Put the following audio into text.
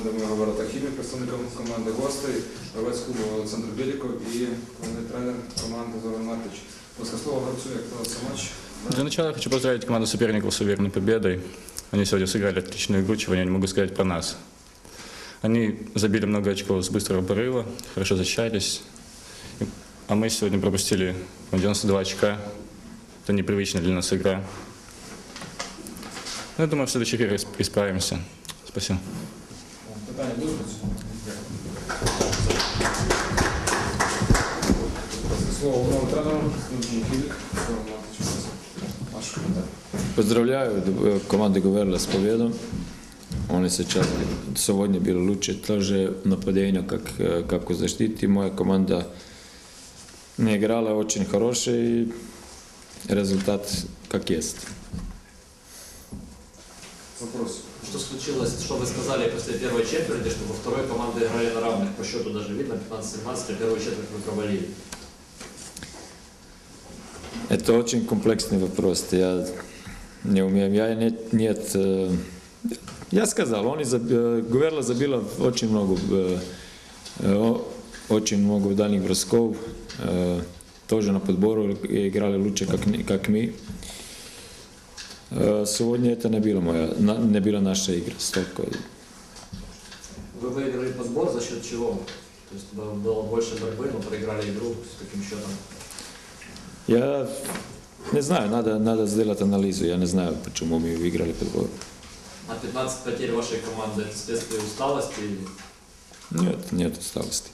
команди моєго ворота Хімі, представником команди гостей, гравець клубу Олександр Біліков і головний тренер команди Зоран Маркич. Будь ласка, слово гравцю, як подався матч. Для начала я хочу поздравить команду соперников с уверенной победой. Они сегодня сыграли отличную игру, чего я не могу сказать про нас. Они забили много очков с быстрого порыва, хорошо защищались. А мы сегодня пропустили ну, 92 очка. Это непривычная для нас игра. Ну, я думаю, в следующих играх исп- исправимся. Спасибо. Поздравляю э, команду Говерла с победом. Они сейчас сегодня были лучше тоже нападение, как, э, как у защиты. Моя команда не играла очень хороший и результат как есть. Вопрос. Что случилось, что вы сказали после первой четверти, что во второй команды играли на равных по счету даже видно, 15-17, а первую четверть вы провалили. Это очень комплексный вопрос. Я не умею. Я нет, нет э, я сказал, они заб, э, Гуверла забила очень много, э, очень много дальних бросков. Тоже на подбору играли лучше, как, как мы. Сегодня это не была моя, не была наша игра. Столько. Вы выиграли подбор за счет чего? То есть было было больше борьбы, но проиграли игру с каким счетом? Я не знаю, надо, надо сделать анализу. Я не знаю, почему мы выиграли подбор. А 15 потерь вашей команды это следствие усталости Нет, нет усталости.